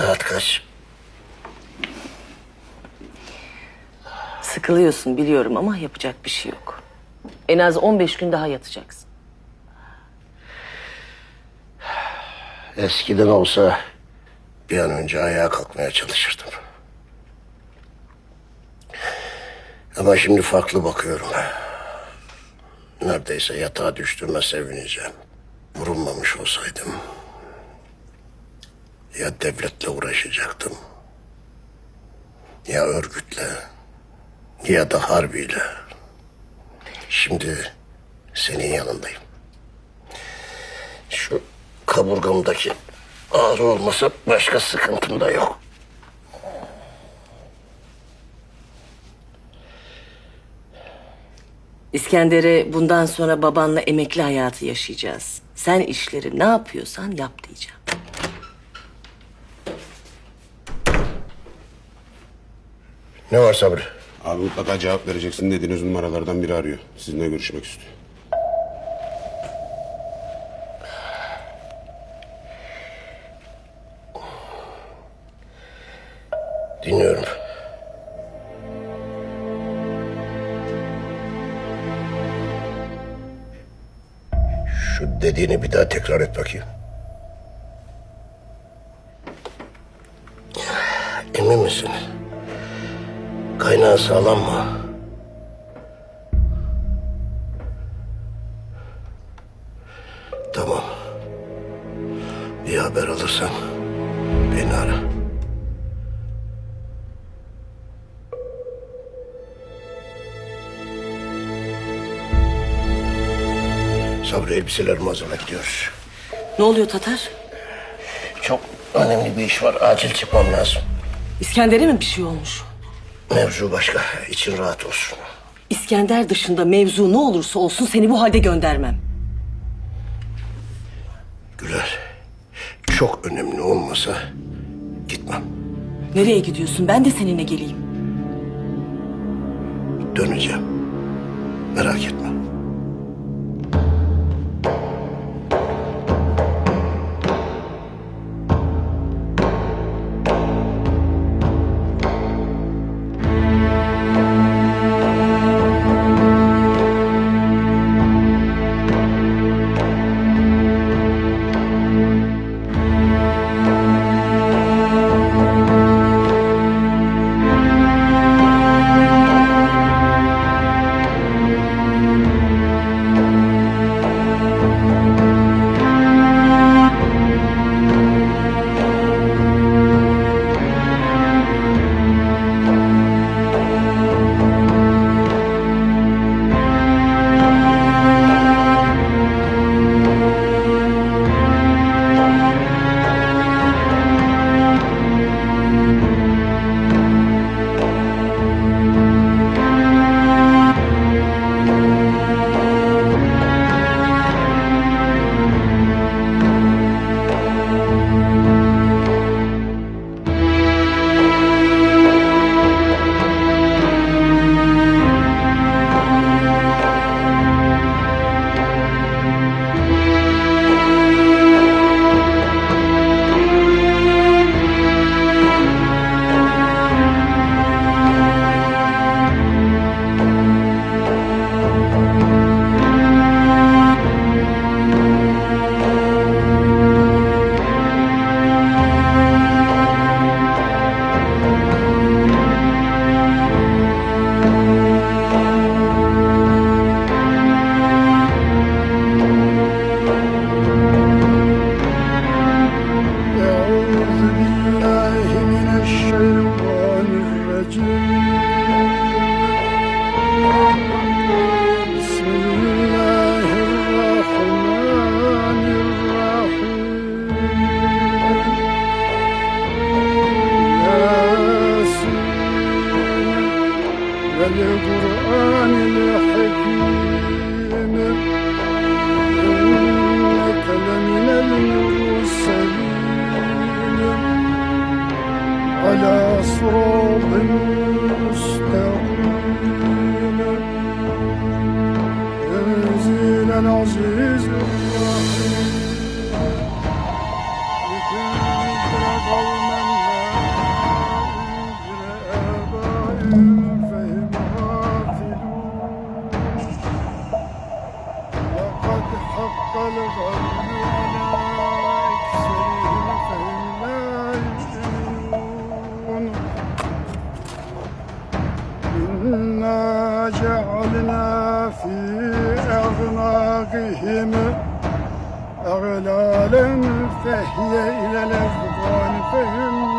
Saat kaç? Sıkılıyorsun biliyorum ama yapacak bir şey yok. En az 15 gün daha yatacaksın. Eskiden olsa bir an önce ayağa kalkmaya çalışırdım. Ama şimdi farklı bakıyorum. Neredeyse yatağa düştüğüme sevineceğim. Vurulmamış olsaydım ya devletle uğraşacaktım ya örgütle ya da harbiyle. Şimdi senin yanındayım. Şu kaburgamdaki ağrı olmasa başka sıkıntım da yok. İskender'e bundan sonra babanla emekli hayatı yaşayacağız. Sen işleri ne yapıyorsan yap diyeceğim. Ne var Sabri? Abi mutlaka cevap vereceksin dediğiniz numaralardan biri arıyor. Sizinle görüşmek istiyor. Dinliyorum. Şu dediğini bir daha tekrar et bakayım. Emin misin? Kaynağı sağlam mı? Tamam. Bir haber alırsan beni ara. Sabri elbiselerimi hazırla gidiyoruz. Ne oluyor Tatar? Çok önemli bir iş var. Acil çıkmam lazım. İskender'e mi bir şey olmuş? Mevzu başka. İçin rahat olsun. İskender dışında mevzu ne olursa olsun seni bu halde göndermem. Güler. Çok önemli olmasa gitmem. Nereye gidiyorsun? Ben de seninle geleyim. Döneceğim. Merak etme. على صراط مستقيم تنزيل العزيز إنا جعلنا في أعناقهم أغلالا فهي إلى الأذقان فهم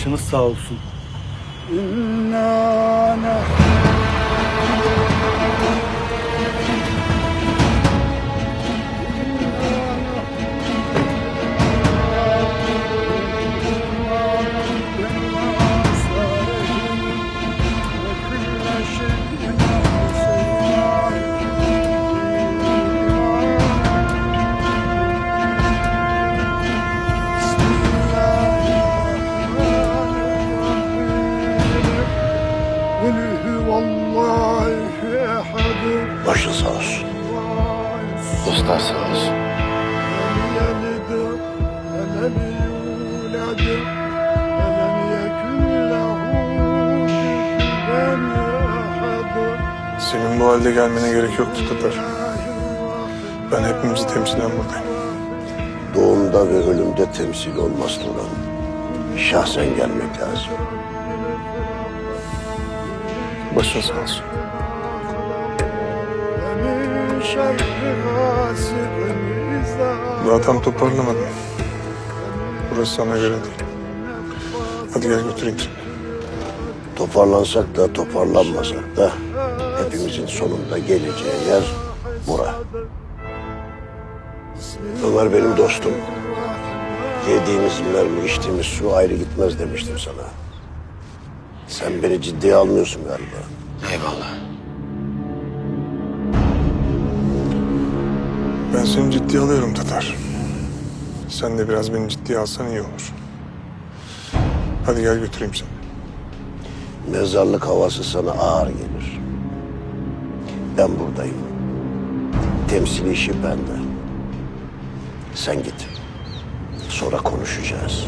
Başınız sağ olsun. İnna Başın sağ olsun. Dostlar sağ olsun. Senin bu halde gelmene gerek yoktu Tatar. Ben hepimizi temsilen buradayım. Doğumda ve ölümde temsil olmaz Turan. Şahsen gelmek lazım. Başın sağ olsun. Daha tam toparlamadım. Burası sana göre değil. Hadi gel götüreyim seni. Toparlansak da toparlanmasak da hepimizin sonunda geleceği yer bura. Ömer benim dostum. Yediğimiz mermi, içtiğimiz su ayrı gitmez demiştim sana. Sen beni ciddiye almıyorsun galiba. Eyvallah. Ben seni ciddiye alıyorum Tatar. Sen de biraz beni ciddiye alsan iyi olur. Hadi gel götüreyim seni. Mezarlık havası sana ağır gelir. Ben buradayım. Temsil işi bende. Sen git. Sonra konuşacağız.